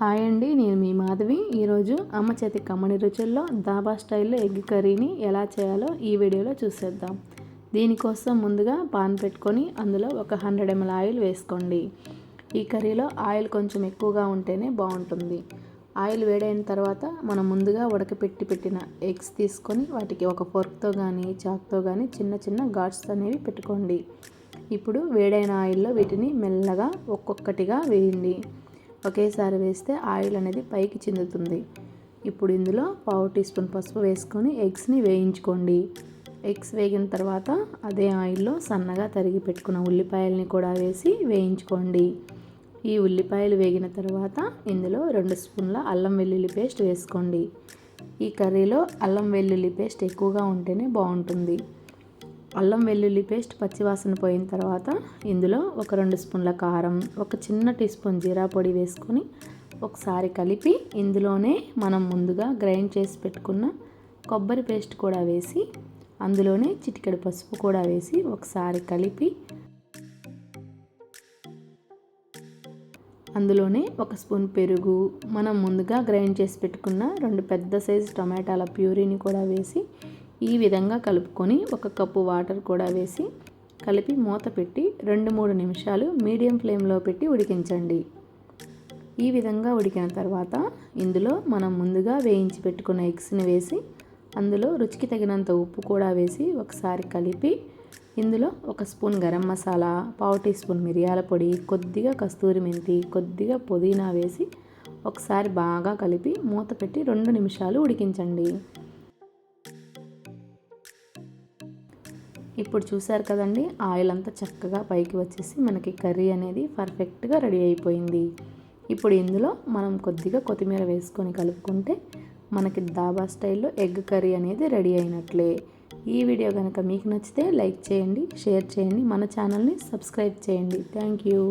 Hi అండి నేను మీ మాధవి. ఈరోజు అమ్మ చేతి కమ్మని రుచుల్లో దాబా స్టైల్లో ఎగ్ కర్రీని ఎలా చేయాలో ఈ వీడియోలో చూసేద్దాం. దీనికోసం ముందుగా పాన్ పెట్టుకొని అందులో ఒక హండ్రెడ్ ఎంఎల్ ఆయిల్ వేసుకోండి. ఈ కర్రీలో ఆయిల్ కొంచెం ఎక్కువగా ఉంటేనే బాగుంటుంది. ఆయిల్ వేడైన తర్వాత మనం ముందుగా ఉడకపెట్టి పెట్టిన ఎగ్స్ తీసుకొని వాటికి ఒక ఫోర్క్తో కానీ చాక్తో కానీ చిన్న చిన్న ఘాట్స్ అనేవి పెట్టుకోండి. ఇప్పుడు వేడైన ఆయిల్లో వీటిని మెల్లగా ఒక్కొక్కటిగా వేయండి. ఒకేసారి వేస్తే ఆయిల్ అనేది పైకి చెందుతుంది. ఇప్పుడు ఇందులో పావు టీ స్పూన్ పసుపు వేసుకొని ఎగ్స్ని వేయించుకోండి. ఎగ్స్ వేగిన తర్వాత అదే ఆయిల్లో సన్నగా తరిగి పెట్టుకున్న ఉల్లిపాయల్ని కూడా వేసి వేయించుకోండి. ఈ ఉల్లిపాయలు వేగిన తర్వాత ఇందులో రెండు స్పూన్ల అల్లం వెల్లుల్లి పేస్ట్ వేసుకోండి. ఈ కర్రీలో అల్లం వెల్లుల్లి పేస్ట్ ఎక్కువగా ఉంటేనే బాగుంటుంది. అల్లం వెల్లుల్లి పేస్ట్ పచ్చివాసన పోయిన తర్వాత ఇందులో ఒక రెండు స్పూన్ల కారం ఒక చిన్న టీ స్పూన్ జీరా పొడి వేసుకొని ఒకసారి కలిపి ఇందులోనే మనం ముందుగా గ్రైండ్ చేసి పెట్టుకున్న కొబ్బరి పేస్ట్ కూడా వేసి అందులోనే చిటికెడు పసుపు కూడా వేసి ఒకసారి కలిపి అందులోనే ఒక స్పూన్ పెరుగు మనం ముందుగా గ్రైండ్ చేసి పెట్టుకున్న రెండు పెద్ద సైజు టమాటాల ప్యూరీని కూడా వేసి ఈ విధంగా కలుపుకొని ఒక కప్పు వాటర్ కూడా వేసి కలిపి మూత పెట్టి రెండు మూడు నిమిషాలు మీడియం ఫ్లేమ్లో పెట్టి ఉడికించండి. ఈ విధంగా ఉడికిన తర్వాత ఇందులో మనం ముందుగా వేయించి పెట్టుకున్న ఎగ్స్ని వేసి అందులో రుచికి తగినంత ఉప్పు కూడా వేసి ఒకసారి కలిపి ఇందులో ఒక స్పూన్ గరం మసాలా పావు టీ స్పూన్ మిరియాల పొడి కొద్దిగా కస్తూరి మెంతి కొద్దిగా పుదీనా వేసి ఒకసారి బాగా కలిపి మూత పెట్టి రెండు నిమిషాలు ఉడికించండి. ఇప్పుడు చూసారు కదండి ఆయిల్ అంతా చక్కగా పైకి వచ్చేసి మనకి కర్రీ అనేది పర్ఫెక్ట్గా రెడీ అయిపోయింది. ఇప్పుడు ఇందులో మనం కొద్దిగా కొత్తిమీర వేసుకొని కలుపుకుంటే మనకి దాబా స్టైల్లో ఎగ్ కర్రీ అనేది రెడీ అయినట్లే. ఈ వీడియో కనుక మీకు నచ్చితే లైక్ చేయండి షేర్ చేయండి మన ఛానల్ని సబ్స్క్రైబ్ చేయండి. Thank you.